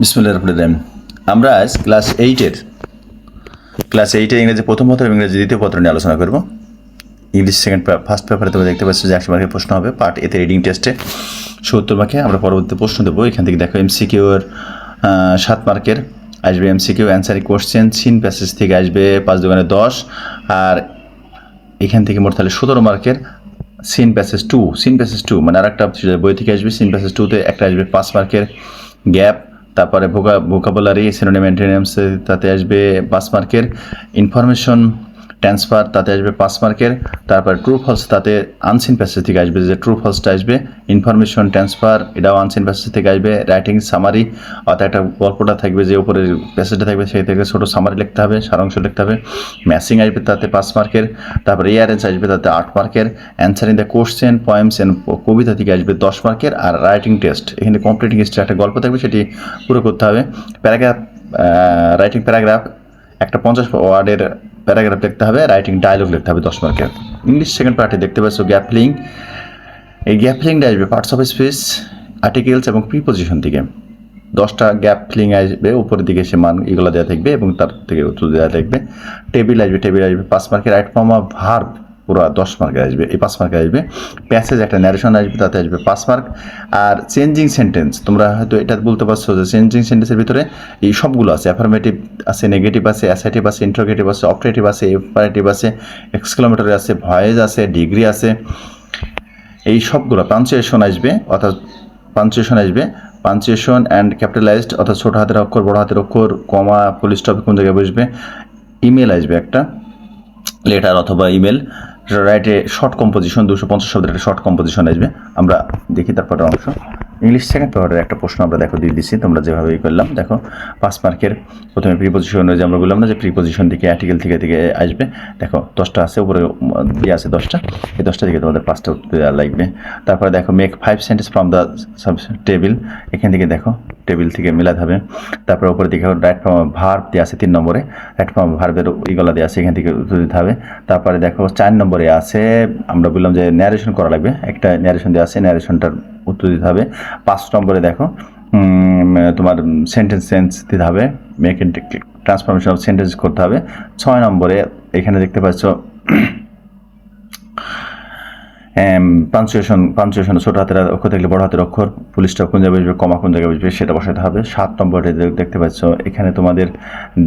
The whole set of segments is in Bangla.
বিসমুল্লাহ রহমান আমরা আজ ক্লাস এইটের ক্লাস এইটের ইংরেজি প্রথম পত্র এবং ইংরেজি দ্বিতীয় পত্র নিয়ে আলোচনা করব। ইংলিশ সেকেন্ড ফার্স্ট পেপারে তোমরা দেখতে পাচ্ছ যে একশো মার্কের প্রশ্ন হবে। পার্ট এতে রিডিং টেস্টে সত্তর মার্কে আমরা পরবর্তী প্রশ্ন দেবো। এখান থেকে দেখো এমসিকিউর সাত মার্কের আসবে MCQ answering question seen passage থেকে আসবে পাঁচ দোকানে দশ। আর এখান থেকে মোট তাহলে সতেরো মার্কের seen passage two seen passage two মানে আর একটা বই থেকে আসবে। সিন প্যাসেজ টুতে একটা আসবে পাঁচ মার্কের গ্যাপ তারপরে ভোকা ভোকাবুলারি সিনোনিম অ্যান্টোনিমস তাতে আসবে বাসমার্কের মার্কের ইনফরমেশন ট্রান্সফার তাতে আসবে পাঁচ মার্কের তারপর ট্রু ফলস তাতে আনসিন প্যাসেজ থেকে আসবে, যে ট্রু ফলসটা আসবে ইনফরমেশন ট্রান্সফার এটাও আনসিন প্যাসেজ থেকে আসবে রাইটিং সামারি অর্থাৎ একটা গল্পটা থাকবে, যে উপরে প্যাসেজটা থাকবে, সেই থেকে ছোটো সামারি লিখতে হবে, সারাংশ লিখতে হবে ম্যাসিং আসবে তাতে পাঁচ মার্কের তারপরে এয়ারেন্স আসবে তাতে আট মার্কের answering the question poems and কবিতা থেকে আসবে দশ মার্কের আর রাইটিং টেস্ট এখানে কমপ্লিটিং টেস্টে একটা গল্প থাকবে, সেটি পুরো করতে হবে প্যারাগ্রাফ রাইটিং প্যারাগ্রাফ একটা পঞ্চাশ ওয়ার্ডের প্যারাগ্রাফ লিখতে হবে, রাইটিং ডায়লগ লিখতে হবে দশ মার্কের। ইংলিশ সেকেন্ড পার্টে দেখতে পাচ্ছ গ্যাপলিং এই গ্যাপলিংটা আসবে পার্টস অফ স্পেস আর্টিকেলস এবং প্রিপোজিশন থেকে দশটা গ্যাপ ফিলিং আসবে, উপরের দিকে সে মান এগুলো দেওয়া থাকবে এবং তার থেকে উত্তর দেওয়া থাকবে। টেবিল আসবে টেবিল আসবে, পাঁচ মার্কের রাইট ফর্ম ভার্ব পুরো দশ মার্কে আসবে, এই পাঁচ মার্কে আসবে। প্যাসেজ একটা ন্যারেশন আসবে, তাতে আসবে পাঁচ মার্ক। আর চেঞ্জিং সেন্টেন্স তোমরা হয়তো এটা বলতে পারছ যে চেঞ্জিং সেন্টেন্সের ভিতরে এই সবগুলো আছে। অ্যাফার্মেটিভ আছে নেগেটিভ আছে অ্যাসাইটিভ আছে ইন্ট্রোগেটিভ আছে অপারেটিভ আছে এফারেটিভ আছে এক্সক্লামেটরি আছে ভয়েস আছে ডিগ্রি আছে। এই সবগুলো পাঞ্চুয়েশন আসবে, অর্থাৎ পাঞ্চুয়েশন আসবে। পাঞ্চুয়েশন অ্যান্ড ক্যাপিটালাইজড অর্থাৎ ছোটো হাতের অক্ষর, বড় হাতের অক্ষর কমা পুলিশ স্টপ কোন জায়গায় বসবে? ইমেল আসবে একটা লেটার অথবা ইমেল রাইটে শর্ট কম্পোজিশন দুশো পঞ্চাশ শব্দের একটা শর্ট কম্পোজিশন আসবে। আমরা দেখি তারপরে অংশ। ইংলিশ সেকেন্ড পেপারের একটা প্রশ্ন আমরা দেখো দিয়ে দিচ্ছি তোমরা যেভাবে ই করলাম, দেখো, পাঁচ মার্কের প্রথমে প্রিপোজিশন যে আমরা বললাম না যে প্রিপোজিশন থেকে আর্টিকেল থেকে থেকে আসবে, দেখো, দশটা আছে, উপরে ইয়ে আছে দশটা, এই দশটা থেকে তোমাদের পাঁচটা উত্তর দেওয়া লাগবে, তারপরে দেখো make five sentence from the sub table এখান থেকে দেখো টেবিল থেকে মেলাতে হবে, তারপরে উপরে দিকে রাইট ফর্ম ভার্ব দেওয়া আছে তিন নম্বরে রাইট ফর্ম ভার্বের ইগলা দেওয়া আছে, এখান থেকে উত্তর দিতে হবে, তারপরে দেখো, চার নম্বরে আছে, আমরা বললাম যে ন্যারেশন করা লাগবে, একটা ন্যারেশন দেওয়া আছে ন্যারেশনটার উত্তর দিতে হবে। পাঁচ নম্বরে দেখো তোমার সেন্টেন্স সেন্স দিতে হবে। মেক ট্রান্সফরমেশন অফ সেন্টেন্স করতে হবে। ছয় নম্বরে এখানে দেখতে পাচ্ছ পাঞ্চুয়েশন পাঞ্চুয়েশন ছোটো হাতের অক্ষর থাকলে বড় হাতের অক্ষর, পুলিশটা কোন জায়গায় বসবে, কমা কোন জায়গায় বসবে, সেটা বসাতে হবে। সাত নম্বরে দেখতে পাচ্ছ, এখানে তোমাদের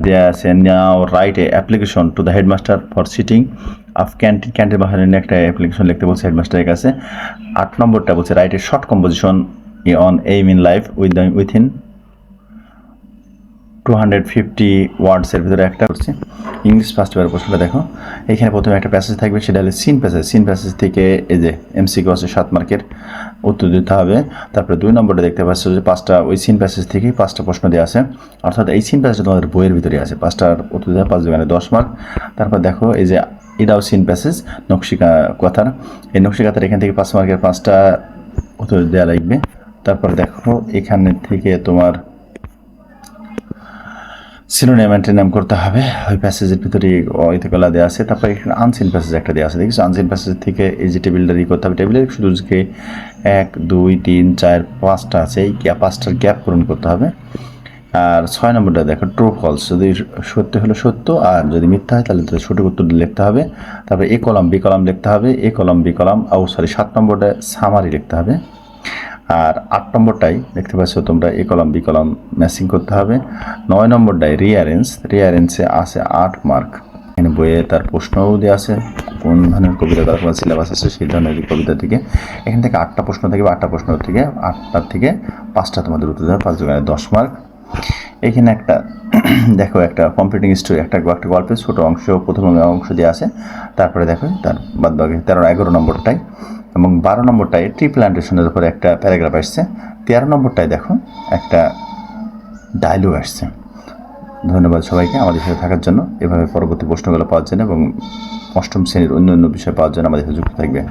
দেয়া আছে now write a application to the headmaster for sitting of canteen canteen বাসার একটা অ্যাপ্লিকেশন লিখতে বলছে হেডমাস্টারের কাছে। আট নম্বরটা বলছে write a short composition on aim in life with within two hundred fifty ওয়ার্ডসের ভিতরে একটা করছি। ইংলিশ ফার্স্ট পেপার প্রশ্নটা দেখো। এখানে প্রথমে একটা প্যাসেজ থাকবে, সেটা হলো সিন প্যাসেজ সিন প্যাসেজ থেকে এই যে এমসিকিউ আছে সাত মার্কের, উত্তর দিতে হবে। তারপরে দুই নম্বরটা দেখতে পাচ্ছ যে পাঁচটা, ওই সিন প্যাসেজ থেকেই পাঁচটা প্রশ্ন দেওয়া আছে। অর্থাৎ এই সিন প্যাসেজটা তোমাদের বইয়ের ভিতরে আছে। পাঁচটার উত্তর দেওয়া, পাঁচ দোকানে দশ মার্ক। তারপর দেখো, এই যে এটাও সিন প্যাসেজ নকশিকা কথার। এই নকশিকাতার এখান থেকে পাঁচ মার্কের পাঁচটা উত্তর দেওয়া লাগবে। তারপর দেখো, এখানে থেকে তোমার সিনোনিয়াম অ্যান্টিনাম করতে হবে। ওই প্যাসেজের ভিতরে ওইগুলো দেওয়া আছে। তারপরে এখানে আনসিন প্যাসেজ একটা দেওয়া আছে। দেখিস আনসিন প্যাসেজ থেকে এই যে টেবিলটা ই করতে হবে। টেবিলের শুধু যে এক, দুই, তিন, চার, পাঁচটা আছে। এই পাঁচটার গ্যাপ পূরণ করতে হবে। আর ছয় নম্বরটা দেখো ট্রু ফলস যদি সত্য হলো সত্য, আর যদি মিথ্যা হয়, তাহলে সঠিক উত্তর লিখতে হবে। তারপরে এ কলম বি কলম লিখতে হবে। এ কলম বি কলম ও সরি সাত নম্বরটা সামারি লিখতে হবে। আর আট নম্বরটাই দেখতে পাচ্ছ তোমরা, A column, B column matching করতে হবে। নয় নম্বরটাই রিয়ারেন্স রিয়ারেন্সে আছে আট মার্ক এখানে বইয়ে তার প্রশ্নও দেওয়া আছে, কোন ধরনের কবিতা তার কোনো সিলেবাস আছে সেই ধরনের কবিতা থেকে। এখান থেকে আটটা প্রশ্ন থাকবে আটটা প্রশ্ন থেকে আটটার থেকে পাঁচটা তোমাদের উত্তর দেবে পাঁচ দোকানে দশ মার্ক এখানে একটা, দেখো একটা কম্পিউটিং স্টোরি একটা একটা গল্পের ছোটো অংশ, প্রথম অংশ দিয়ে আছে। তারপরে দেখো তার বাদ বাকি তেরো, এগারো নম্বরটাই। এবং বারো নম্বরটায় ট্রি প্ল্যান্টেশনের উপরে একটা প্যারাগ্রাফ আসছে। তেরো নম্বরটায় দেখো একটা ডায়লগ আসছে। ধন্যবাদ সবাইকে আমাদের সাথে থাকার জন্য। এভাবে পরবর্তী প্রশ্নগুলো পাওয়ার জন্য এবং অষ্টম শ্রেণির অন্য অন্য বিষয় পাওয়ার জন্য আমাদের সাথে যুক্ত থাকবে